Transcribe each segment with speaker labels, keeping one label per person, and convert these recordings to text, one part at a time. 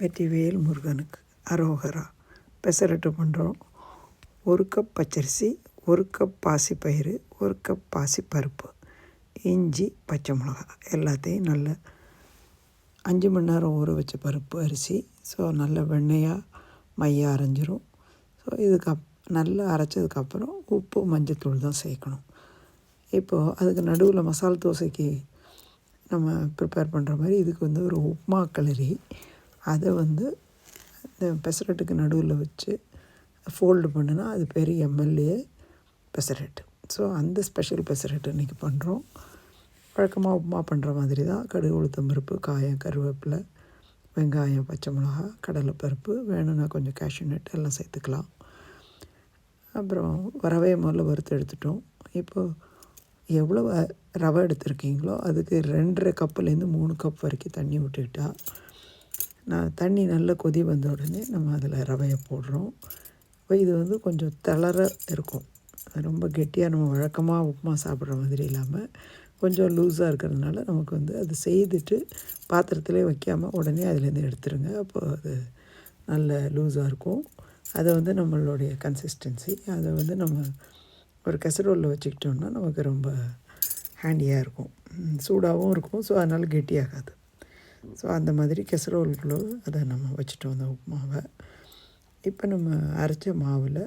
Speaker 1: வெற்றிவேல் முருகனுக்கு அரோகரா. பெசரட்டு பண்ணுறோம் ஒரு கப் பச்சரிசி ஒரு கப் பாசிப்பயிறு ஒரு கப் பாசிப்பருப்பு இஞ்சி பச்சை மிளகா எல்லாத்தையும் நல்ல அஞ்சு மணி நேரம் ஊற வச்ச பருப்பு அரிசி. ஸோ நல்ல வெண்ணெயாக மையாக அரைஞ்சிரும். ஸோ இதுக்கு அப் நல்லா அரைச்சதுக்கப்புறம் உப்பு மஞ்சத்தூள் தான் சேர்க்கணும். இப்போது அதுக்கு நடுவில் மசால் தோசைக்கு நம்ம ப்ரிப்பேர் பண்ணுற மாதிரி இதுக்கு வந்து ஒரு உப்மா கலரி அதை வந்து இந்த பெசரட்டுக்கு நடுவில் வச்சு ஃபோல்டு பண்ணுனா அது பேர் எம்எல்ஏ பெசரட்டு. ஸோ அந்த ஸ்பெஷல் பெசரட்டு இன்றைக்கி பண்ணுறோம் வழக்கமாக உப்புமா பண்ணுற மாதிரி தான் கடுகு உளுத்தம் பருப்பு காயம் கருவேப்பிலை வெங்காயம் பச்சை மிளகா கடலைப்பருப்பு வேணும்னா கொஞ்சம் கேஷ்யூ நட் எல்லாம் சேர்த்துக்கலாம். அப்புறம் ரவையை முதல்ல வறுத்து எடுத்துட்டோம். இப்போது எவ்வளோ ரவை எடுத்திருக்கீங்களோ அதுக்கு ரெண்டரை கப்புலேருந்து மூணு கப் வரைக்கும் தண்ணி விட்டுக்கிட்டால் நான் தண்ணி நல்லா கொதி வந்த உடனே நம்ம அதில் ரவையை போடுறோம். இப்போ இது வந்து கொஞ்சம் தளர இருக்கும். ரொம்ப கெட்டியாக நம்ம வழக்கமாக உப்புமா சாப்பிட்ற மாதிரி இல்லாமல் கொஞ்சம் லூஸாக இருக்கிறதுனால நமக்கு வந்து அது செய்துட்டு பாத்திரத்திலே வைக்காமல் உடனே அதுலேருந்து எடுத்துருங்க. அப்போது அது நல்ல லூஸாக இருக்கும். அதை வந்து நம்மளுடைய கன்சிஸ்டன்சி அதை வந்து நம்ம ஒரு கெசரோலில் வச்சுக்கிட்டோம்னா நமக்கு ரொம்ப ஹேண்டியாக இருக்கும். சூடாகவும் இருக்கும். ஸோ அதனால் கெட்டியாகாது. ஸோ அந்த மாதிரி கெசரோல்களோ அதை நம்ம வச்சுட்டோம் அந்த உப்புமாவை. இப்போ நம்ம அரைச்ச மாவில்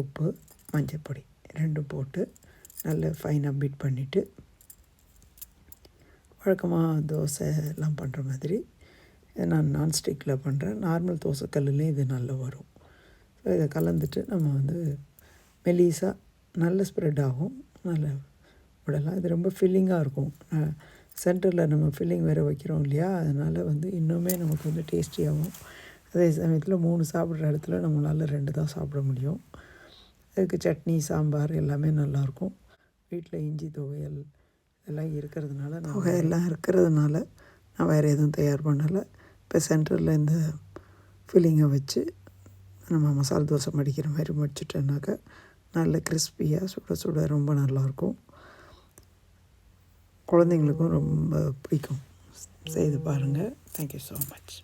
Speaker 1: உப்பு மஞ்சப்பொடி ரெண்டும் போட்டு நல்லா ஃபைனாக பீட் பண்ணிவிட்டு வழக்கமாக தோசை எல்லாம் பண்ணுற மாதிரி நான் நான்ஸ்டிக்கில் பண்ணுறேன் நார்மல் தோசை கல்லுலேயும் இது நல்லா வரும். ஸோ இதை கலந்துட்டு நம்ம வந்து மெலீஸாக நல்ல ஸ்ப்ரெட் ஆகும். நல்ல விடலாம் இது ரொம்ப ஃபில்லிங்காக இருக்கும். சென்டரில் நம்ம ஃபில்லிங் வேறு வைக்கிறோம் இல்லையா? அதனால் வந்து இன்னுமே நமக்கு வந்து டேஸ்டியாகவும் அதே சமயத்தில் மூணு சாப்பிட்ற இடத்துல நம்மளால் ரெண்டு தான் சாப்பிட முடியும். அதுக்கு சட்னி சாம்பார் எல்லாமே நல்லாயிருக்கும் வீட்டில் இஞ்சி துவையல் எல்லாம் இருக்கிறதுனால தொகை எல்லாம் இருக்கிறதுனால நான் வேறு எதுவும் தயார் பண்ணலை. இப்போ சென்டரில் இந்த ஃபில்லிங்கை வச்சு நம்ம மசாலா தோசை மடிக்கிற மாதிரி மடிச்சிட்டோன்னாக்கா நல்ல கிறிஸ்பியாக சுட சுட ரொம்ப நல்லாயிருக்கும் குழந்தைங்களுக்கும் ரொம்ப பிடிக்கும். செய்து பாருங்கள் தேங்க்யூ ஸோ மச்